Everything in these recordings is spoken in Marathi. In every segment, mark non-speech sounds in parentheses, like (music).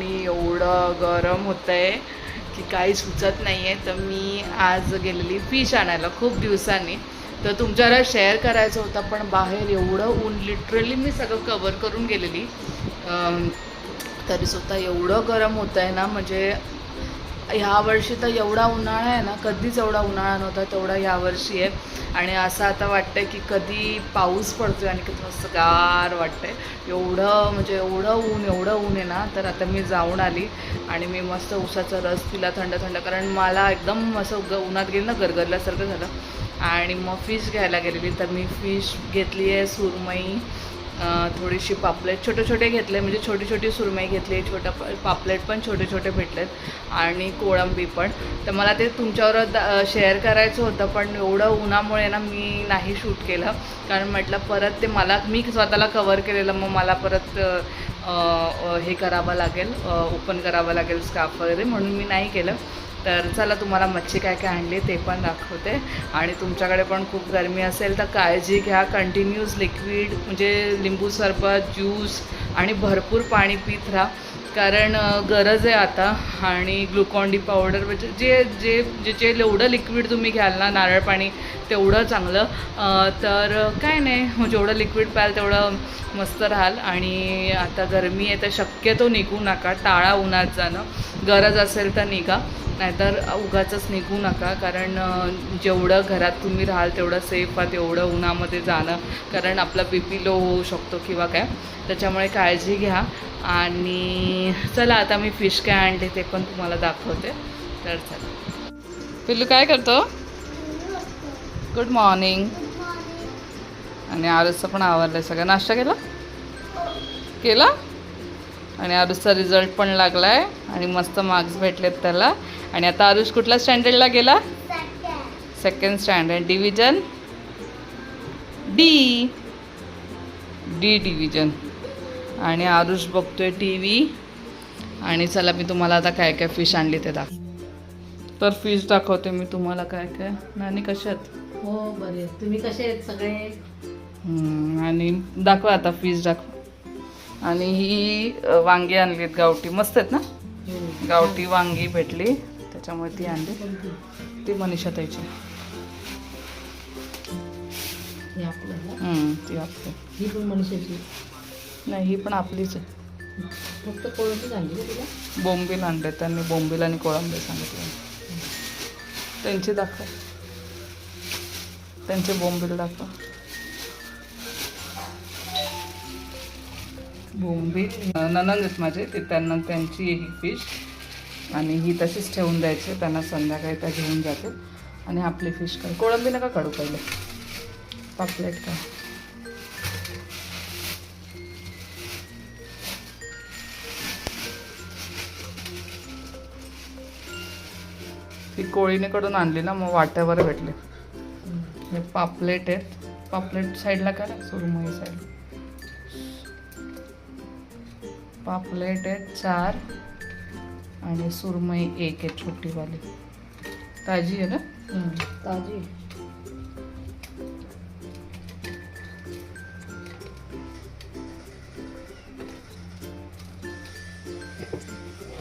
आणि एवढं गरम होतं आहे की काही सुचत नाही आहे तर मी आज गेलेली फिश आणायला खूप दिवसांनी. तर तुमच्याला शेअर करायचं होतं पण बाहेर एवढं ऊन लिटरली मी सगळं कवर करून गेलेली. तरीसुद्धा एवढं गरम होतं आहे ना म्हणजे ह्या वर्षी तर एवढा उन्हाळा आहे ना कधीच एवढा उन्हाळा नव्हता तेवढा ह्या वर्षी आहे. आणि असं आता वाटतंय की कधी पाऊस पडतोय आणि किती मस्त गार वाटतंय. एवढं म्हणजे एवढं ऊन एवढं ऊन आहे ना तर आता मी जाऊन आली आणि मी मस्त उसाचा रस पिला थंड थंड. कारण मला एकदम असं ग उन्हात गेली ना गरगरल्यासारखं झालं. आणि मग फिश घ्यायला गेलेली तर मी फिश घेतली आहे सुरमई. थोडीशी पापलेट छोटे छोटे घेतले म्हणजे छोटी छोटी सुरमई घेतली छोटा प- पापलेट पण छोटे छोटे भेटलेत आणि कोळंबी पण. तर मला ते तुमच्यावर शेअर करायचं होतं पण एवढं उन्हामुळे ना मी नाही शूट केलं. कारण म्हटलं परत ते मला मी स्वतःला कवर केलेलं मग मला परत हे करावं लागेल ओपन करावं लागेल स्काफ वगैरे म्हणून मी नाही केलं. तर चला तुम्हाला मच्छी काय काय आणली ते पण दाखवते. आणि तुमच्याकडे पण खूप गरमी असेल तर काळजी घ्या. कंटिन्यूस लिक्विड म्हणजे लिंबू सरबत ज्यूस आणि भरपूर पाणी पित राहा. कारण गरज आहे आता. आणि ग्लुकॉन डी पावडर म्हणजे जे जे जे जे जेवढं लिक्विड तुम्ही घ्याल ना नारळ पाणी तेवढं चांगलं. तर काय नाही जेवढं लिक्विड प्याल तेवढं मस्त राहाल. आणि आता गरमी आहे तर शक्यतो निघू नका. टाळा उन्हात जाणं. गरज असेल तर निघा. नाहीतर उगाचंच निघू नका. कारण जेवढं घरात तुम्ही राहाल तेवढं सेफ आहात तेवढं उन्हामध्ये जाणं. कारण आपला बी पी लो होऊ शकतो किंवा काय. त्याच्यामुळे काळजी घ्या. आणि चला आता मी फिश काय आणले ते पण तुम्हाला दाखवते. तर चला. पिल्लू काय करतो? गुड मॉर्निंग आणि आरुसचं पण आवडलं सगळं. नाश्ता केला? केला? आणि आरुषचा रिझल्ट पण लागला आहे आणि मस्त मार्क्स भेटलेत त्याला. आणि आता आरुष कुठल्या स्टँडर्डला गेला? Second standard division D. D division आणि आरुष बघतोय टी व्ही आणि चला मी तुम्हाला आता काय काय फिश आणली ते दाख तर फिश दाखवते मी तुम्हाला काय काय. नानी कशात हो बरे तुम्ही कसे आहेत सगळे? आणि दाखवा आता फिश दाखवा. आणि ही वांगी आणली आहेत गावठी. मस्त आहेत ना? गावठी वांगी भेटली. त्याच्यामुळे ती आणली? ती मनीषा हम्म, ती आपली. ही पण मनुष्याची नाही ही पण आपलीच आहे. फक्त कोळंबी तुला? बोंबील आणले. त्यांनी बोंबील आणि कोळंबे सांगितले. त्यांची दाखवा. त्यांचे बोंबील दाखवा. बोंबील ननंद आहेत माझे ते त्यांना त्यांची ही फिश आणि ही तशीच ठेवून द्यायची त्यांना संध्याकाळी त्या घेऊन जाते आणि आपली फिश काय कोळंबी नका काढू पहिले. पापलेट का ती कोळीने कडून आणली ना मग वाट्यावर भेटले. हे पापलेट आहेत. पापलेट साईडला करा सुरमई साईड पापलेट आहेत चार. आणि सुरमई एक आहे छोटीवाली. ताजी आहे ना? ताजी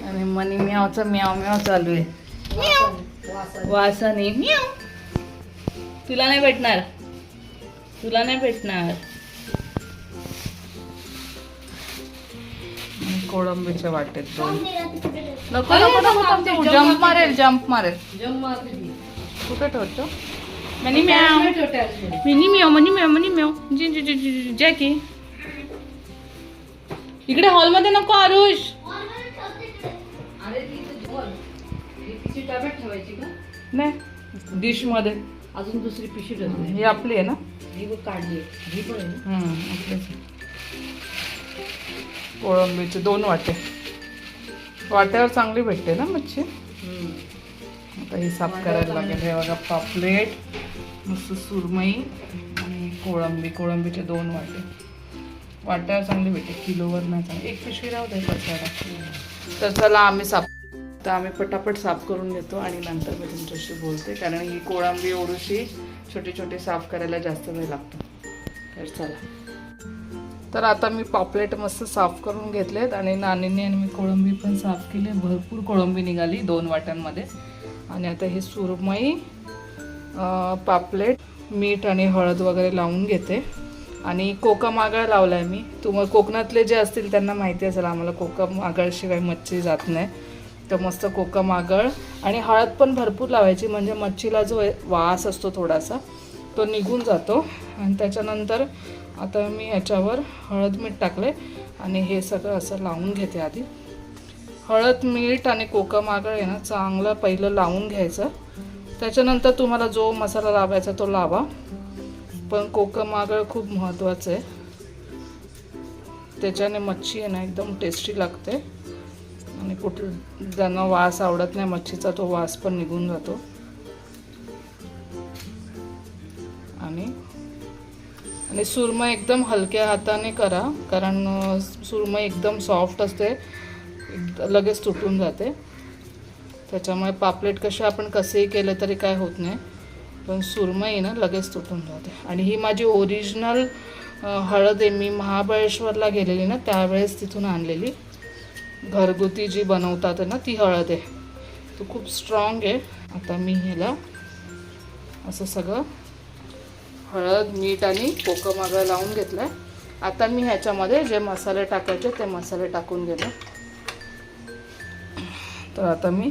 आणि मनी म्यावचा म्याव म्याव चालू आहे. वासाने. म्याव. तुला नाही भेटणार. तुला नाही भेटणार. कोळंबीच्या वाटेत दोन. नको नको नको नको जम्प मारेल जम्प मारेल. कुठं ठेवतो? मनी म्याव. मिनी म्याव मनी म्याव मनी म्याव. जी जी जी जी जी जॅकी. इकडे हॉलमध्ये नको आरुष. नाही. डिशमध्ये अजून दुसरी पिशवी ही आपली आहे ना? ही काढली ही पण आहे. कोळंबीचे दोन वाटे. वाट्यावर चांगली भेटते ना मच्छी. आता ही साफ करायला लागेल. हे बघा पापलेट मस्त सुरमई आणि कोळंबी. कोळंबीचे दोन वाटे. वाट्यावर चांगली भेटते. किलोवर नाही चांगली. एक पिशवी राहू दे बसायला तर चला आम्ही साफ तर आम्ही पटापट साफ करून घेतो आणि नंतर मी तुमच्याशी बोलते. कारण ही कोळंबी एवढीशी छोटी छोटी साफ करायला जास्त वेळ लागतो. तर चला. तर आता मी पापलेट मस्त साफ करून घेतलेत आणि नानीने आणि मी कोळंबी पण साफ केली. भरपूर कोळंबी निघाली दोन वाट्यांमध्ये. आणि आता हे सुरमई पापलेट मीठ आणि हळद वगैरे लावून घेते. आणि कोकम आगळ लावला आहे मी. तुम्हाला कोकणातले जे असतील त्यांना माहिती असेल आम्हाला कोकम आगळशिवाय मच्छी जात नाही. तर मस्त कोकम आगळ. आणि हळद पण भरपूर लावायची म्हणजे मच्छीला जो वास असतो थोडासा तो निघून जातो. आणि त्याच्यानंतर आता मी ह्याच्यावर हळद मीठ टाकले आणि हे सगळं असं लावून घेते आधी. हळद मीठ आणि कोकम आगळ आहे ना चांगलं पहिलं लावून घ्यायचं. त्याच्यानंतर तुम्हाला जो मसाला लावायचा तो लावा. पण कोकम आगळ खूप महत्त्वाचं आहे. त्याच्याने मच्छी आहे ना एकदम टेस्टी लागते. आणि कुठं ज्यांना वास आवडत नाही मच्छीचा तो वास पण निघून जातो. आणि आणि सुरमय एकदम हलक्या हाताने करा कारण अं, सुरमई एकदम सॉफ्ट असते लगेच तुटून जाते. त्याच्यामुळे पापलेट कसे आपण कसेही केले तरी काय होत नाही पण सुरमई ना लगेच तुटून जाते. आणि ही माझी ओरिजिनल हळद आहे मी महाबळेश्वरला गेलेली ना त्यावेळेस तिथून आणलेली. घरगुती जी बनवतात ना ती हळद आहे. तो खूप स्ट्रॉंग आहे. आता मी ह्याला असं सगळं हळद मीठ आणि कोकम मागं लावून घेतलं आहे आता मी ह्याच्यामध्ये जे मसाले टाकायचे ते मसाले टाकून गेले तर आता मी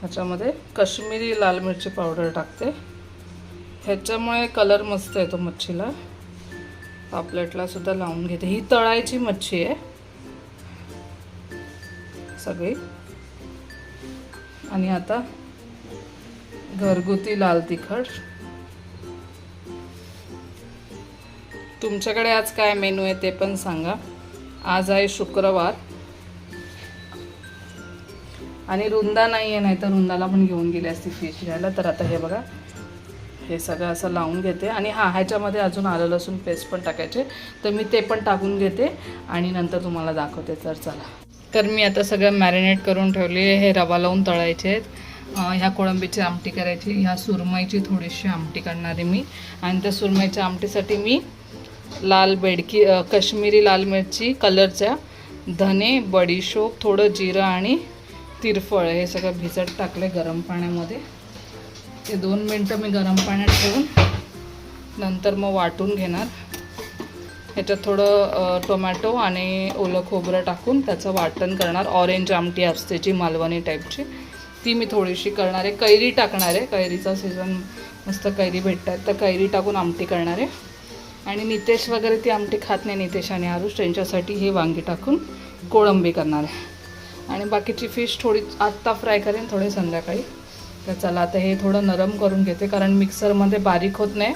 ह्याच्यामध्ये कश्मीरी लाल मिरची पावडर टाकते. ह्याच्यामुळे कलर मस्त येतो मच्छीला. पापलेटला सुद्धा लावून घेते. ही तळायची मच्छी आहे. सगळी. आणि आता घरगुती लाल तिखट. तुमच्याकडे आज काय मेनू आहे ते पण सांगा. आज आहे शुक्रवार. आणि रुंदा नाही आहे नाही तर रुंदाला पण घेऊन गेली असती फिश घ्यायला. तर आता हे बघा हे सगळं असं लावून घेते. आणि हां ह्याच्यामध्ये अजून आलं लसूण पेस्ट पण टाकायचे. तर मी ते पण टाकून घेते आणि नंतर तुम्हाला दाखवते. तर चला. तर मी आता सगळं मॅरिनेट करून ठेवले. हे रवा लावून तळायचे आहेत. ह्या कोळंबीची आमटी करायची. ह्या सुरमईची थोडीशी आमटी करणार आहे मी. आणि त्या सुरमईच्या आमटीसाठी मी लाल बेडकी कश्मीरी लाल मिरची कलरच्या धने बडीशोप थोडं जिरं आणि तिरफळ हे सगळं भिजत टाकले गरम पाण्यामध्ये. ते दोन मिनटं मी गरम पाण्यात ठेवून नंतर मग वाटून घेणार. ह्याच्यात थोडं टोमॅटो आणि ओलं खोबरं टाकून त्याचं वाटण करणार. ऑरेंज आमटी असते जी मालवणी टाईपची ती मी थोडीशी करणार आहे. कैरी टाकणार आहे. कैरीचा सीझन मस्त कैरी भेटतात. तर कैरी टाकून आमटी करणार आहे. आणि नितेश वगैरे ती आमटी खात नाही नितेश आणि आरुष. त्यांच्यासाठी हे वांगी टाकून कोळंबी करणार आहे. आणि बाकीची फिश थोडी आत्ता फ्राय करेन थोडे संध्याकाळी. तर चला आता हे थोडं नरम करून घेते कारण मिक्सरमध्ये बारीक होत नाही.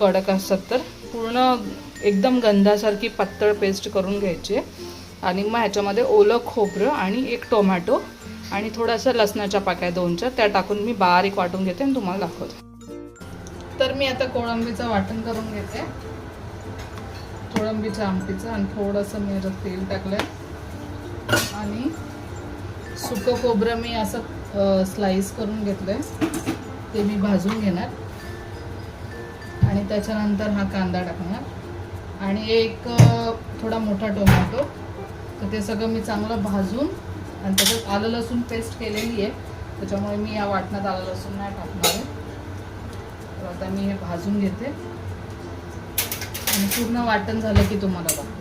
कडक असतात तर. पूर्ण एकदम गंधासारखी पातळ पेस्ट करून घ्यायची. आणि मग ह्याच्यामध्ये ओलं खोबरं आणि एक टोमॅटो आणि थोडंसं लसणाच्या पाक्या दोनच्या त्या टाकून मी बारीक वाटून घेते आणि तुम्हाला दाखवते. तर मी आता कोळंबीचं वाटण करून घेते. कोळंबीच्या आमटीचं आणि थोडंसं मी याच्यात तेल टाकलं आणि सुकं खोबरं मी असं स्लाईस करून घेतलं आहे ते मी भाजून घेणार. आणि त्याच्यानंतर हा कांदा टाकणार. आणि एक थोडा मोठा टोमॅटो. तर ते सगळं मी चांगलं भाजून आणि त्याच्यात आलं लसूण पेस्ट केलेली आहे. त्याच्यामुळे मी या वाटणात आलं लसूण नाही टाकणार आहे. तर आता मी हे भाजून घेते. आणि पूर्ण वाटण झालं की तुम्हाला बघा.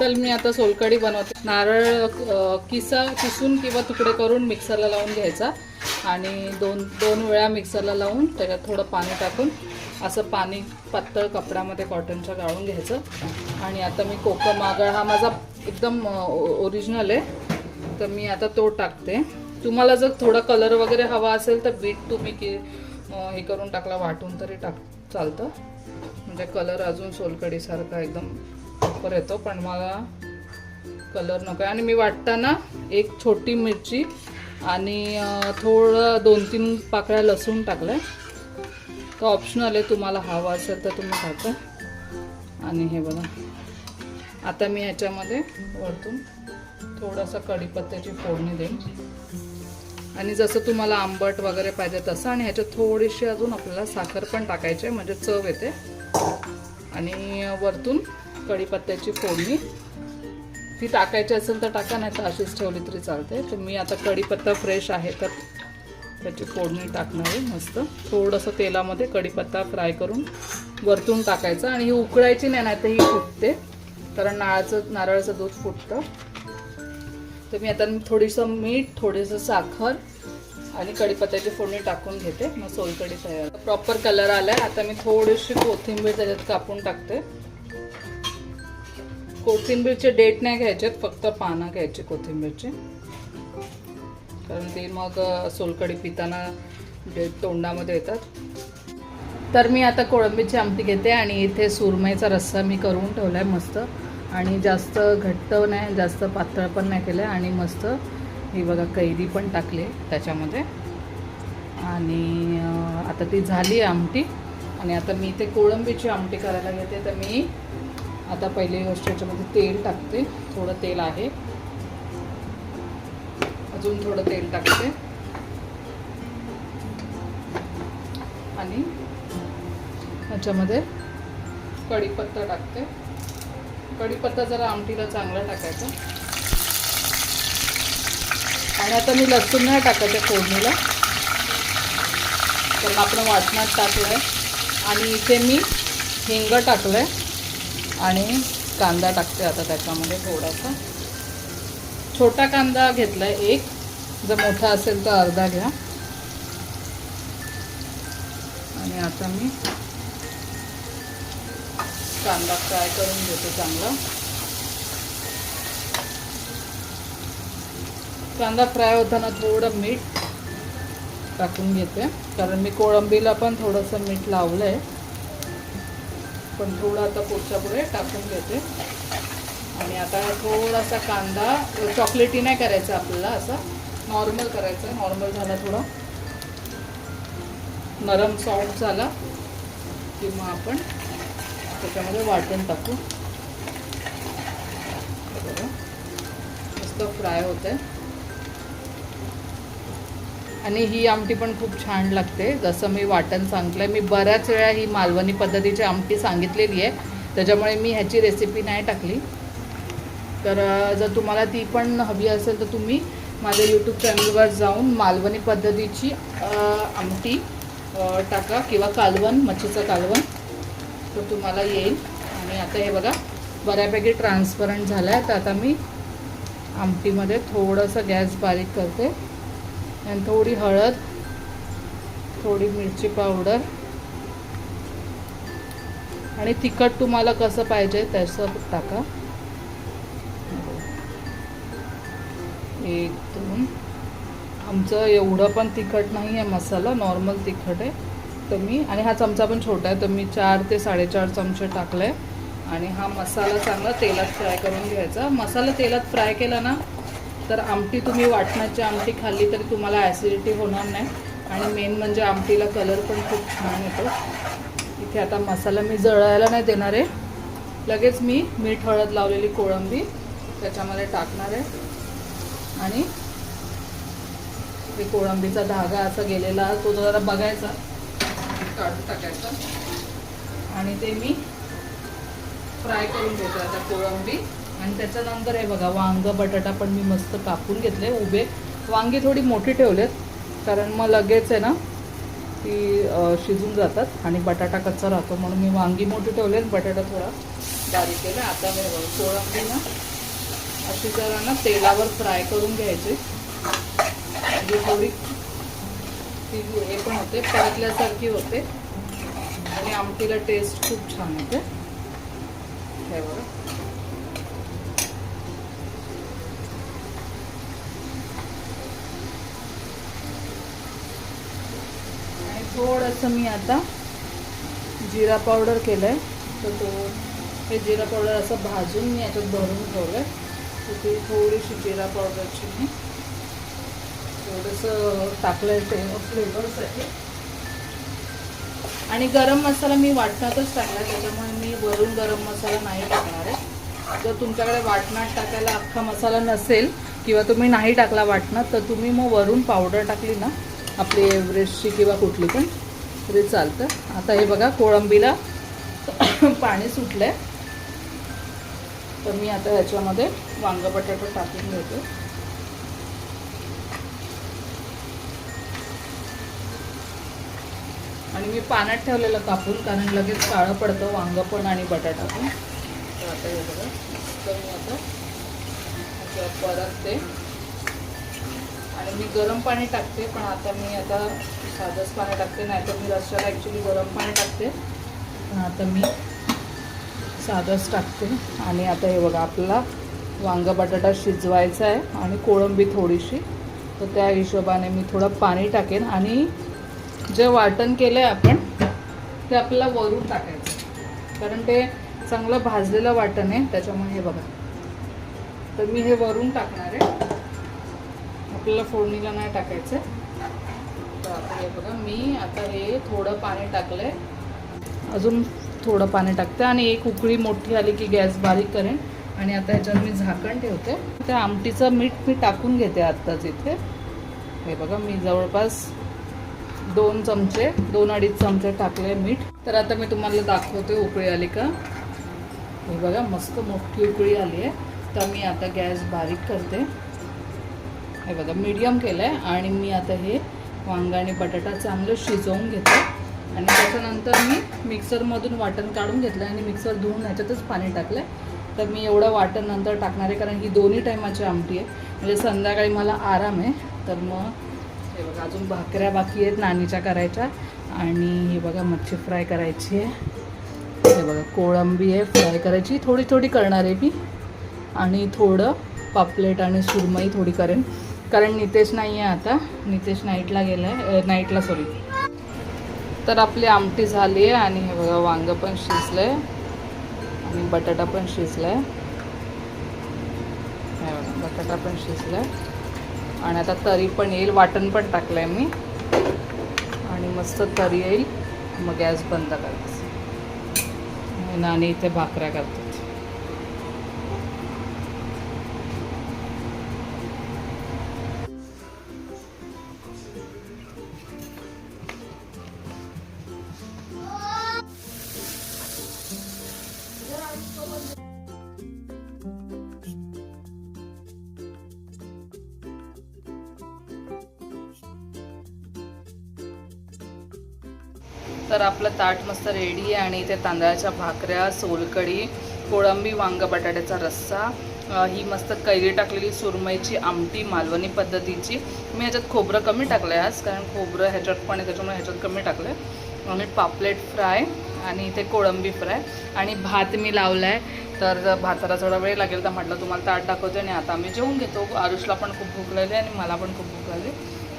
तर मी आता सोलकढी बनवते. नारळ किसा किसून किंवा तुकडे करून मिक्सरला लावून घ्यायचा. आणि दोन दोन वेळा मिक्सरला लावून त्याच्यात थोडं पाणी टाकून असं पाणी पातळ कपड्यामध्ये कॉटनच्या गाळून घ्यायचं. आणि आता मी कोकम आगळ हा माझा एकदम ओरिजिनल आहे. तर मी आता तो टाकते. तुम्हाला जर थोडा कलर वगैरे हवा असेल तर बीट तुम्ही की हे करून टाकला वाटून तरी टाक चालतं. म्हणजे कलर अजून सोलकडीसारखा एकदम वापर येतो पण मला कलर नको आहे. आणि मी वाटताना एक छोटी मिरची आणि थोडं दोन तीन पाकळ्या लसूण टाकलं आहे तो ऑप्शनल आहे तुम्हाला हवा असेल तर तुम्ही टाका. आणि हे बघा. आता मी ह्याच्यामध्ये वरतून थोडासा कढीपत्त्याची फोडणी देईन. आणि जसं तुम्हाला आंबट वगैरे पाहिजे तसं आणि ह्याच्यात थोडीशी अजून आपल्याला साखर पण टाकायची आहे म्हणजे चव येते. आणि वरतून कढीपत्त्याची फोडणी. ती टाकायची असेल तर टाका नाही तर अशीच ठेवली तरी चालते तर मी आता कढीपत्ता फ्रेश आहे तर त्याची फोडणी टाकणार आहे मस्त. थोडंसं तेलामध्ये कढीपत्ता फ्राय करून वरतून टाकायचं. आणि ही उकळायची नाही नाही तर ही फुटते. कारण नाळाचं नारळाचं दूध फुटतं. तर मी आता थोडीसं मीठ थोडीसं साखर आणि कढीपत्त्याची फोडणी टाकून घेते. मग सोलकढी तयार. प्रॉपर कलर आलाय. आता मी थोडीशी कोथिंबीर त्याच्यात कापून टाकते. कोथिंबीरचे डेट नाही घ्यायचे फक्त पानं घ्यायचे कोथिंबीरचे. कारण ते मग सोलकडी सोलकढी पिताना डेट तोंडामध्ये येतात. तर मी आता कोळंबीची आमटी घेते आणि इथे सुरमईचा रस्सा मी करून ठेवला आहे मस्त. आणि जास्त घट्ट नाही जास्त पातळ पण नाही केलं आणि मस्त ही बघा कैरी पण टाकली त्याच्यामध्ये. आणि आता ती झाली आहे आमटी. आणि आता मी इथे कोळंबीची आमटी करायला घेते. तर मी आता पहिली गोष्ट याच्यामध्ये तेल टाकते. थोडं तेल आहे. अजून थोडं तेल टाकते. आणि ह्याच्यामध्ये कढीपत्ता टाकते. कढीपत्ता जरा आमटीला चांगला टाकायचा. आणि आता मी लसूण नाही टाकत आहे फोडणीला. कारण आपण वाटणात टाकलं आहे आणि इथे मी हिंग टाकलं आहे आणि कांदा टाकते आता त्याच्यामध्ये थोडासा. छोटा कांदा घेतला आहे एक. जर मोठा असेल तर अर्धा घ्या. आणि आता मी कांदा फ्राय करून घेते चांगला. कांदा फ्राय होताना थोडं मीठ टाकून घेते. कारण मी कोळंबीला पण थोडंसं मीठ लावलं आहे पण थोडं आता पुढच्या पुढे टाकून घेते आणि आता थोडासा कांदा चॉकलेटी नाही करायचा आपल्याला असा नॉर्मल करायचा नॉर्मल झाला थोडा. नरम सॉफ्ट झाला. की मग आपण त्याच्यामध्ये वाटून टाकू. मस्त फ्राय होत आहे आणि ही आमटी पण खूप छान लागते. जसं मी वाटण सांगितलं मी बऱ्याच वेळा ही मालवणी पद्धतीची आमटी सांगितलेली आहे. त्याच्यामुळे मी ह्याची रेसिपी नाही टाकली. तर जर तुम्हाला ती पण हवी असेल तर तुम्ही माझ्या यूट्यूब चॅनलवर जाऊन मालवणी पद्धतीची आमटी टाका किंवा कालवण मच्छीचं कालवण. तर तुम्हाला येईल. आणि आता हे बघा बऱ्यापैकी ट्रान्सपरंट झालं आहे तर आता मी आमटीमध्ये थोडंसं गॅस बारीक करते. आणि थोडी हळद थोडी मिरची पावडर. आणि तिखट तुम्हाला कसं पाहिजे तसं टाका. एक दोन आमचं एवढं पण तिखट नाही आहे मसाला नॉर्मल तिखट आहे. तर मी आणि हा चमचा पण छोटा आहे तर मी चार ते साडेचार चमचे टाकले आहे आणि हा मसाला चांगला तेलात फ्राय करून घ्यायचा. मसाला तेलात फ्राय केला ना तर आमटी तुम्ही वाटणाची आमटी खाल्ली तरी तुम्हाला ॲसिडिटी होणार नाही. आणि मेन म्हणजे आमटीला कलर पण खूप छान येतो. इथे आता मसाला मी जळायला नाही देणार आहे. लगेच मी मीठ हळद लावलेली कोळंबी त्याच्यामध्ये टाकणार आहे. आणि ते कोळंबीचा धागा असा गेलेला तो जरा बघायचा. काढून टाकायचा. आणि ते मी फ्राय करून घेतो आता कोळंबी. आणि त्याच्यानंतर हे बघा वांगं बटाटा पण मी मस्त कापून घेतले उभे. वांगी थोडी मोठी ठेवलेत कारण मग लगेच आहे ना ती शिजून जातात आणि बटाटा कच्चा राहतो. म्हणून मी वांगी मोठी ठेवले बटाटा थोडा बारीक केला. आता मी बघ, कोळंबी ना अशी जरा ना तेलावर फ्राय करून घ्यायचे. म्हणजे थोडी ती हे पण होते परतल्यासारखी होते. आणि आमटीला टेस्ट खूप छान होते. हे बघा आणि थोडंसं मी आता जिरा पावडर केलं आहे तर तो हे जिरा पावडर असं भाजून मी याच्यात भरून ठेवलं आहे तर ती थोडीशी जिरा पावडरची मी थोडंसं टाकलं आहे ते फ्लेवरसाठी आणि गरम मसाला मी वाटणातच टाकला आहे त्याच्यामुळे मी वरून गरम मसाला नाही टाकणार आहे. जर तुमच्याकडे वाटणात टाकायला अख्खा मसाला नसेल किंवा तुम्ही नाही टाकला वाटणात तर तुम्ही मग वरून पावडर टाकली ना आपली एव्हरेस्टची किंवा कुठली पण तरी चालतं. आता हे बघा कोळंबीला (coughs) पाणी सुटलं आहे तर मी आता ह्याच्यामध्ये वांग बटाटा टाकून घेते. आणि मी पाण्यात ठेवलेलं कापून कारण लगेच काळं पडतं वांग पण आणि बटाटा पण. तर आता हे बघा तर मी आता परत ते आणि मी गरम पाणी टाकते पण आता मी आता साधंच पाणी टाकते नाहीतर मी रस्त्याला ॲक्च्युली गरम पाणी टाकते. पण आता मी साधंच टाकते. आणि आता हे बघा आपला वांग बटाटा शिजवायचा आहे आणि कोळंबी थोडीशी. तर त्या हिशोबाने मी थोडं पाणी टाकेन. आणि जे वाटण केलं आहे आपण ते आपल्याला वरून टाकायचं. कारण ते चांगलं भाजलेलं वाटण आहे त्याच्यामुळे हे बघा. तर मी हे वरून टाकणार आहे. आपल्याला फोडणीला नाही टाकायचं. तर आता हे बघा मी आता हे थोडं पाणी टाकलं आहे अजून थोडं पाणी टाकते आणि एक उकळी मोठी आली की गॅस बारीक करेन आणि आता ह्याच्यावर मी झाकण ठेवते. त्या आमटीचं मीठ मी टाकून घेते आत्ताच इथे. हे बघा मी जवळपास दोन चमचे दोन अडीच चमचे टाकले मीठ. तर आता मी तुम्हाला दाखवते उकळी आली का. हे बघा मस्त मोठी उकळी आली आहे तर मी आता गॅस बारीक करते. हे बघा मीडियम केलं आहे आणि मी आता हे वांगा आणि बटाटा चांगलं शिजवून घेते. आणि त्याच्यानंतर मी मिक्सरमधून वाटण काढून घेतलं आणि मिक्सर धुवून ह्याच्यातच पाणी टाकलं तर मी एवढं वाटण नंतर टाकणार आहे कारण ही दोन्ही टायमाची आमटी आहे. म्हणजे संध्याकाळी मला आराम आहे. तर मग हे बघा अजून भाकऱ्या बाकी आहेत नानीच्या करायच्या. आणि हे बघा मच्छी फ्राय करायची आहे. हे बघा कोळंबी आहे फ्राय करायची. थोडी थोडी करणार आहे मी. आणि थोडं पापलेट आणि सुरमई थोडी करेन. कारण नितेश नाही आहे आता. नितेश नाईटला गेला आहे नाईटला सॉरी तर आपली आमटी झाली आहे आणि हे बघा वांगं पण शिजलं आहे आणि बटाटा पण शिजला आहे हे बघा बटाटा पण शिजला आहे आणि आता तरी पण येईल. वाटण पण टाकलं आहे मी. आणि मस्त तरी येईल. मग गॅस बंद करायचं. नाणी नानी इथे भाकऱ्या करतो तर आपलं ताट मस्त रेडी आहे आणि इथे तांदळाच्या भाकऱ्या सोलकढी कोळंबी वांग बटाट्याचा रस्सा ही मस्त कैरी टाकलेली सुरमईची आमटी मालवणी पद्धतीची. मी ह्याच्यात खोबरं कमी टाकलं आहे आज कारण खोबरं ह्याच्यात पण त्याच्यामुळे ह्याच्यात कमी टाकलं आहे आणि पापलेट फ्राय आणि इथे कोळंबी फ्राय आणि भात मी लावला आहे तर भाताला थोडा वेळ लागेल तर म्हटलं तुम्हाला ताट दाखवते आणि आता आम्ही जेवून घेतो. आरुषला पण खूप भूक लागली आणि मला पण खूप भूक लागली.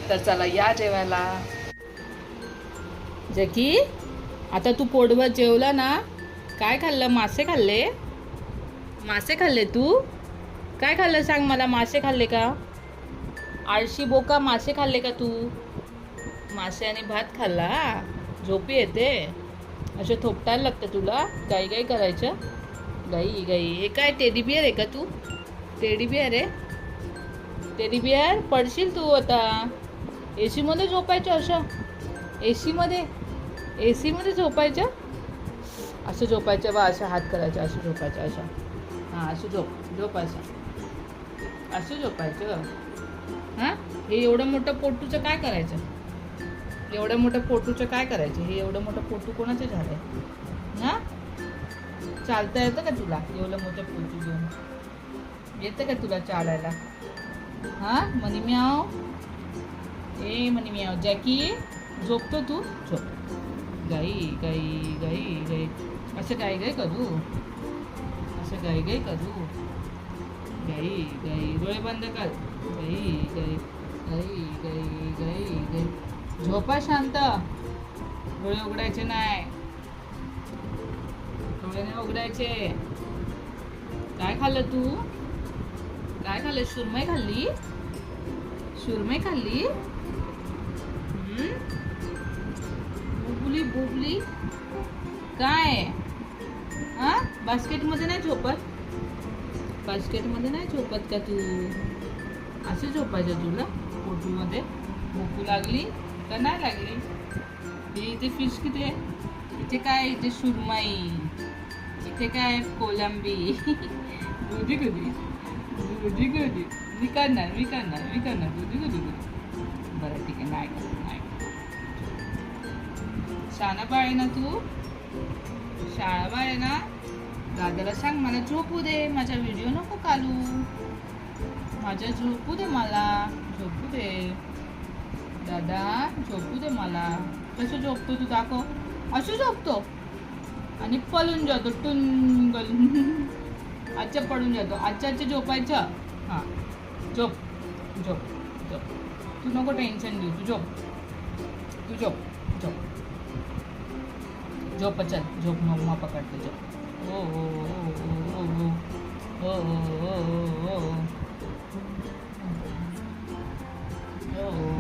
तर चला या जेवायला. म्हणजे जकी आता तू पोटभर जेवला ना काय खाल्लं? मासे खाल्ले? मासे खाल्ले तू? काय खाल्लं सांग मला? मासे खाल्ले का? आळशी बोका मासे खाल्ले का तू? मासे आणि भात खाल्ला झोपी येते. असे थोपटायला लागतं तुला? गाई गाई करायचं गाई गाई. हे काय टेडी बिअर आहे का तू? टेडी बिअर आहे? Teddy bear? पडशील तू आता. ए सीमध्ये झोपायचं असं ए सीमध्ये ए सीमध्ये झोपायच्या? असं झोपायचं बा असं हात करायच्या असं झोपायचं असं हां असं झोप झोप असं असं झोपायचं. हां? हे एवढं मोठं पोटूचं काय करायचं? एवढं मोठं पोटूचं काय करायचं? हे एवढं मोठं पोटू कोणाचं झालं आहे हां? चालता येतं का तुला? एवढं मोठं पोटू घेऊन. येतं का तुला चालायला? हां? मनी आव ए मनी म्याव. जॅकी झोपतो तू? झोप. गाई गाई गाई गाई. असं गाई गाई करू. असं गाई गाई करू. गाई गाई डोळे बंद कर. गाई गाई गाई गाई गाई गाई. झोपा शांत. डोळे उघडायचे नाही. डोळे नाही उघडायचे. काय खाल्लं तू? काय खाल्लं? सुरमई खाल्ली? सुरमई खाल्ली? हम्म? बुबली बुबली. काय? हा? बास्केटमध्ये नाही झोपत? बास्केटमध्ये नाही झोपत का तू? असं झोपायचं तुला? फोटोमध्ये भूक लागली का नाही लागली? हे इथे फिश किती आहे? इथे काय? इथे सुरमई. इथे काय? आहे? कोलंबी. दुधी कधी? दुधी कधी? मी करणार मी करणार मी करणार. गुदी गुदी बरं ठीक आहे. नाही शाळा बाळ आहे ना तू? शाळा बाळ आहे ना दादाला सांग मला झोपू दे माझा व्हिडिओ नको कालू. माझ्या झोपू दे मला झोपू दे. दादा झोपू दे मला. कसं झोपतो तू दाखव. असं झोपतो. आणि पळून जातो टुन गलून आजच्या पडून जातो. आजच्या आजच्या झोपायचं. हां. झोप. झोप. झोप. तू नको टेन्शन घेऊ. तू झोप. तू झोप. झोप. जो पचल जो मग पकड़ के जो ओ ओ ओ ओ ओ ओ ओ हो